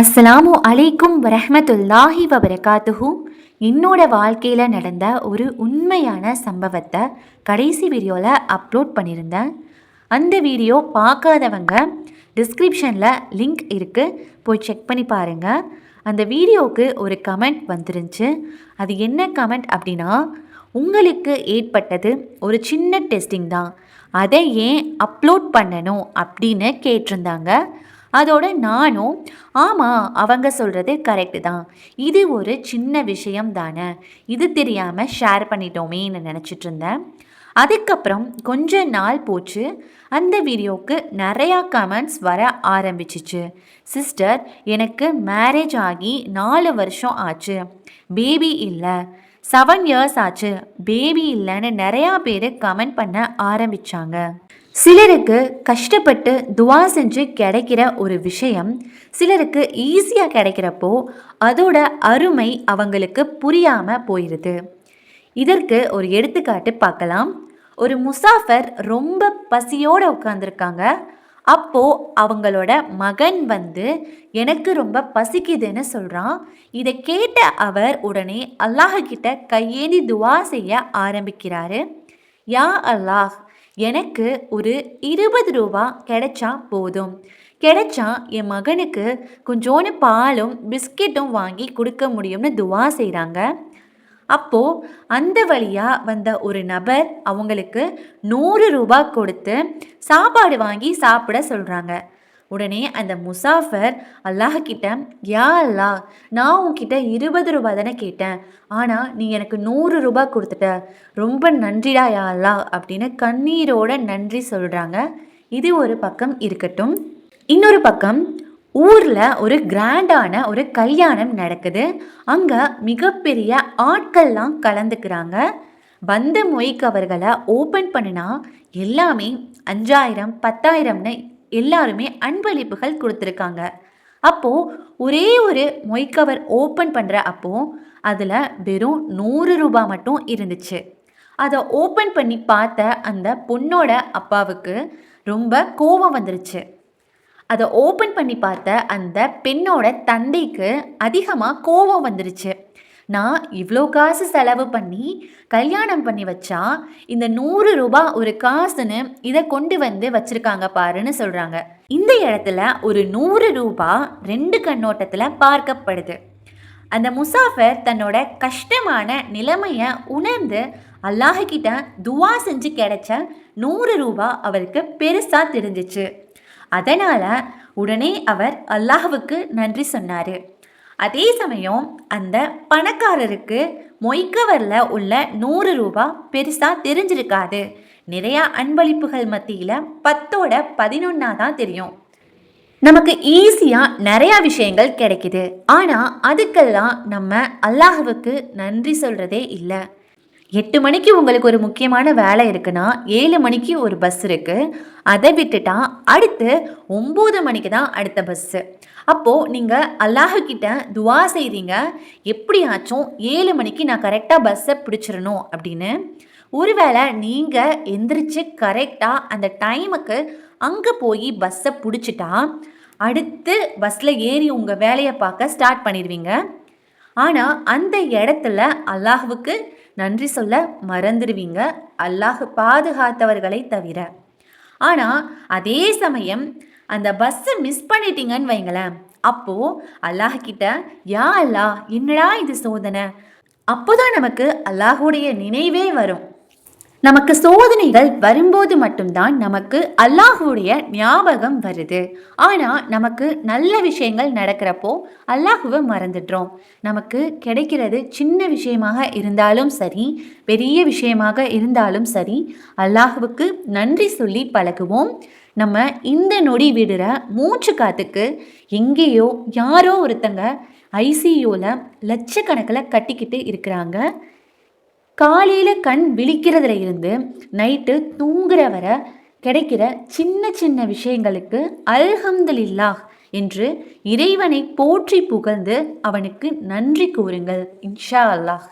அஸ்ஸலாமு அலைக்கும் வரஹ்மத்துல்லாஹி வபரகாத்துஹு. என்னோட வாழ்க்கையில் நடந்த ஒரு உண்மையான சம்பவத்தை கடைசி வீடியோவில் அப்லோட் பண்ணியிருந்தேன் அந்த வீடியோ பார்க்காதவங்க டிஸ்கிரிப்ஷனில் லிங்க் இருக்குது போய் செக் பண்ணி பாருங்கள் அந்த வீடியோவுக்கு ஒரு கமெண்ட் வந்துருந்துச்சு. அது என்ன கமெண்ட் அப்படின்னா உங்களுக்கு ஏற்பட்டது ஒரு சின்ன டெஸ்டிங் தான். அதை ஏன் அப்லோட் பண்ணணும் அப்படின்னு கேட்டிருந்தாங்க. அதோட நானும் ஆமாம் அவங்க சொல்கிறது கரெக்டு தான். இது ஒரு சின்ன விஷயம் தானே. இது தெரியாமல் ஷேர் பண்ணிட்டோமேன்னு நினச்சிட்டு இருந்தேன். அதுக்கப்புறம் கொஞ்ச நாள் போச்சு. அந்த வீடியோவுக்கு நிறையா கமெண்ட்ஸ் வர ஆரம்பிச்சிச்சு. சிஸ்டர் எனக்கு மேரேஜ் ஆகி நாலு வருஷம் ஆச்சு. பேபி இல்லை. செவன் இயர்ஸ் ஆச்சு. பேபி இல்லைன்னு நிறையா பேர் கமெண்ட் பண்ண ஆரம்பித்தாங்க சிலருக்கு கஷ்டப்பட்டு துவா செஞ்சு கிடைக்கிற ஒரு விஷயம் சிலருக்கு ஈஸியாக கிடைக்கிறப்போ அதோட அருமை அவங்களுக்கு புரியாமல் போயிடுது இதற்கு ஒரு எடுத்துக்காட்டு பார்க்கலாம். ஒரு முசாஃபர் ரொம்ப பசியோடு உட்காந்துருக்காங்க அப்போது அவங்களோட மகன் வந்து எனக்கு ரொம்ப பசிக்குதுன்னு சொல்கிறான் இதை கேட்ட அவர் உடனே அல்லாஹ்கிட்ட கையேந்தி துவா செய்ய ஆரம்பிக்கிறாரு. யா அல்லாஹ் எனக்கு ஒரு இருபது ரூபா கிடைச்சா போதும். கிடைச்சா என் மகனுக்கு கொஞ்சோண்டு பாலும் பிஸ்கெட்டும் வாங்கி கொடுக்க முடியும்னு துவா செய்கிறாங்க அப்போது அந்த வழியாக வந்த ஒரு நபர் அவங்களுக்கு நூறு ரூபா கொடுத்து சாப்பாடு வாங்கி சாப்பிட சொல்கிறாங்க உடனே அந்த முசாஃபர் அல்லாஹ்கிட்ட யா அல்லா நான் உன்கிட்ட இருபது ரூபா தானே கேட்டேன். ஆனால் நீ எனக்கு நூறு ரூபா கொடுத்துட்ட. ரொம்ப நன்றிடா யா அல்லா அப்படின்னு கண்ணீரோட நன்றி சொல்கிறாங்க இது ஒரு பக்கம் இருக்கட்டும். இன்னொரு பக்கம் ஊரில் ஒரு கிராண்டான ஒரு கல்யாணம் நடக்குது. அங்கே மிகப்பெரிய ஆட்கள்லாம் கலந்துக்கிறாங்க. வந்த மொய்க்கவர்களை ஓப்பன் பண்ணினா எல்லாமே அஞ்சாயிரம் பத்தாயிரம்னு எல்லாருமே அன்பளிப்புகள் கொடுத்துருக்காங்க. அப்போது ஒரே ஒரு மொய்கவர் ஓப்பன் பண்ணுற அப்போ அதில் வெறும் நூறு ரூபாய் மட்டும் இருந்துச்சு. அதை ஓப்பன் பண்ணி பார்த்த அந்த பொண்ணோட அப்பாவுக்கு ரொம்ப கோபம் வந்துருச்சு. அதை ஓப்பன் பண்ணி பார்த்த அந்த பெண்ணோட தந்தைக்கு அதிகமாக கோபம் வந்துருச்சு. நான் இவ்வளோ காசு செலவு பண்ணி கல்யாணம் பண்ணி வச்சா இந்த நூறு ரூபா ஒரு காசுன்னு இதை கொண்டு வந்து வச்சுருக்காங்க பாருன்னு சொல்கிறாங்க இந்த இடத்துல ஒரு நூறு ரூபா ரெண்டு கண்ணோட்டத்தில் பார்க்கப்படுது. அந்த முசாஃபர் தன்னோட கஷ்டமான நிலைமையை உணர்ந்து அல்லாஹிட்ட துவா செஞ்சு கிடைச்ச நூறு ரூபா அவருக்கு பெருசாக தெரிஞ்சிச்சு. அதனால் உடனே அவர் அல்லாஹுவுக்கு நன்றி சொன்னார். அதே சமயம் அந்த பணக்காரருக்கு மொய்க்கவரில் உள்ள நூறு ரூபா பெருசாக தெரிஞ்சிருக்காது. நிறையா அன்பளிப்புகள் மத்தியில் பத்தோட பதினொன்னா தான் தெரியும். நமக்கு ஈஸியாக நிறையா விஷயங்கள் கிடைக்குது. ஆனால் அதுக்கெல்லாம் நம்ம அல்லாஹுவுக்கு நன்றி சொல்கிறதே இல்லை. எட்டு மணிக்கு உங்களுக்கு ஒரு முக்கியமான வேலை இருக்குன்னா ஏழு மணிக்கு ஒரு பஸ் இருக்குது அதை விட்டுட்டா அடுத்து ஒம்பது மணிக்கு தான் அடுத்த பஸ்ஸு அப்போது நீங்கள் அல்லாஹுக்கிட்ட துவா செய்கிறீங்க எப்படியாச்சும் ஏழு மணிக்கு நான் கரெக்டாக பஸ்ஸை பிடிச்சிடணும் அப்படின்னு. ஒருவேளை நீங்கள் எந்திரிச்சு கரெக்டாக அந்த டைமுக்கு அங்கே போய் பஸ்ஸை பிடிச்சிட்டா அடுத்து பஸ்ஸில் ஏறி உங்கள் வேலையை பார்க்க ஸ்டார்ட் பண்ணிடுவீங்க. ஆனால் அந்த இடத்துல அல்லாஹுவுக்கு நன்றி சொல்ல மறந்துடுவீங்க. அல்லாஹ் பாதுகாத்தவர்களை தவிர. ஆனால் அதே சமயம் அந்த பஸ்ஸை மிஸ் பண்ணிட்டீங்கன்னு வைங்களேன். அப்போது அல்லாஹ் கிட்ட யா அல்லாஹ் என்னடா இது சோதனை? அப்போதான் நமக்கு அல்லாஹுடைய நினைவே வரும். நமக்கு சோதனைகள் வரும்போது மட்டும்தான் நமக்கு அல்லாஹுடைய ஞாபகம் வருது. ஆனால் நமக்கு நல்ல விஷயங்கள் நடக்கிறப்போ அல்லாஹுவை மறந்துடுறோம். நமக்கு கிடைக்கிறது சின்ன விஷயமாக இருந்தாலும் சரி பெரிய விஷயமாக இருந்தாலும் சரி அல்லாஹுவுக்கு நன்றி சொல்லி பழகுவோம். நம்ம இந்த நொடி விடுற மூச்சு காத்துக்கு எங்கேயோ யாரோ ஒருத்தங்க ஐசியூவில் லட்சக்கணக்கில் கட்டிக்கிட்டு இருக்கிறாங்க. காலையில் கண் விழிக்கிறதுல இருந்து நைட்டு தூங்குற வரை கிடைக்கிற சின்ன சின்ன விஷயங்களுக்கு அல்ஹம்துலில்லாஹ் என்று இறைவனை போற்றி புகழ்ந்து அவனுக்கு நன்றி கூறுங்கள் இன்ஷா அல்லாஹ்.